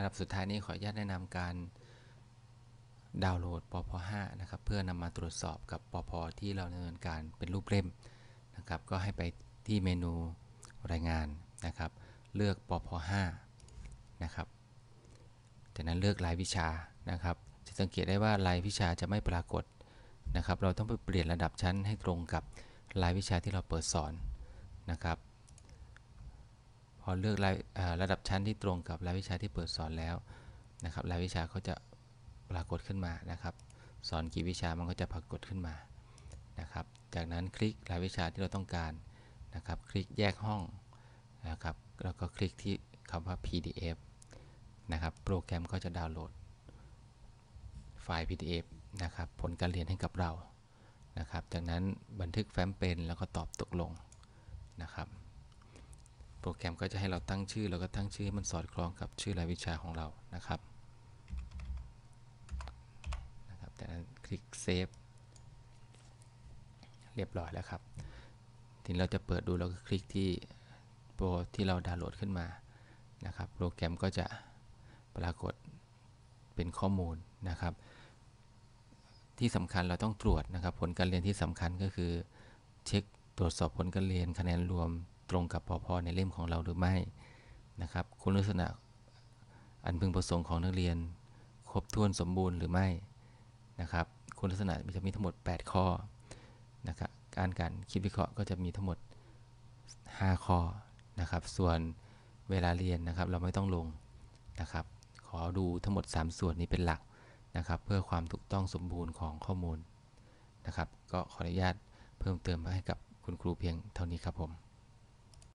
ระดับสุดท้ายนี้ขออนุญาตแนะนำการดาวน์โหลดปพ5นะครับเพื่อนำมาตรวจสอบกับปพที่เราดำเนินการเป็นรูปเล่มนะครับก็ให้ไปที่เมนูรายงานนะครับ เลือกปพ5นะครับจากนั้นเลือกรายวิชานะครับ จะสังเกตได้ว่ารายวิชาจะไม่ปรากฏนะครับ เราต้องไปเปลี่ยนระดับชั้นให้ตรงกับรายวิชาที่เราเปิดสอนนะครับ อเลือกรายระดับชั้นที่ตรงกับรายวิชาที่เปิดสอนแล้วนะครับรายวิชาเขาจะปรากฏขึ้นมานะครับ สอนกี่วิชามันก็จะปรากฏขึ้นมานะครับ จากนั้นคลิกรายวิชาที่เราต้องการนะครับ คลิกแยกห้องนะครับแล้วก็คลิกที่คำว่า PDF นะครับ โปรแกรมก็จะดาวน์โหลด ไฟล์ PDF นะครับ ผลการเรียนให้กับเรานะครับ จากนั้นบันทึกแฟ้มเป็นแล้วก็ตอบตกลงนะครับ โปรแกรมก็จะให้เราตั้งชื่อ แล้วก็ตั้งชื่อให้มันสอดคล้องกับชื่อรายวิชาของเรานะครับนะครับจากนั้นคลิกเซฟเรียบร้อยแล้วครับทีนี้เราจะเปิดดูเราก็คลิกที่โปรที่เราดาวน์โหลดขึ้นมานะครับ โปรแกรมก็จะปรากฏเป็นข้อมูลนะครับ ที่สำคัญเราต้องตรวจนะครับ ผลการเรียนที่สำคัญก็คือ เช็คตรวจสอบผลการเรียนคะแนนรวม ตรงกับพอพอในเล่มของเราหรือไม่นะครับ คุณลักษณะอันพึงประสงค์ของนักเรียน ครบถ้วนสมบูรณ์หรือไม่นะครับ คุณลักษณะจะมีทั้งหมด 8 ข้อนะครับการการคิดวิเคราะห์ก็จะมีทั้งหมด 5 ข้อนะครับ ส่วนเวลาเรียนนะครับเราไม่ต้องลงนะครับ ขอดูทั้งหมด 3 ส่วนนี้เป็นหลักนะครับ เพื่อความถูกต้องสมบูรณ์ของข้อมูลนะครับ ก็ขออนุญาตเพิ่มเติมให้กับคุณครูเพียงเท่านี้ครับผม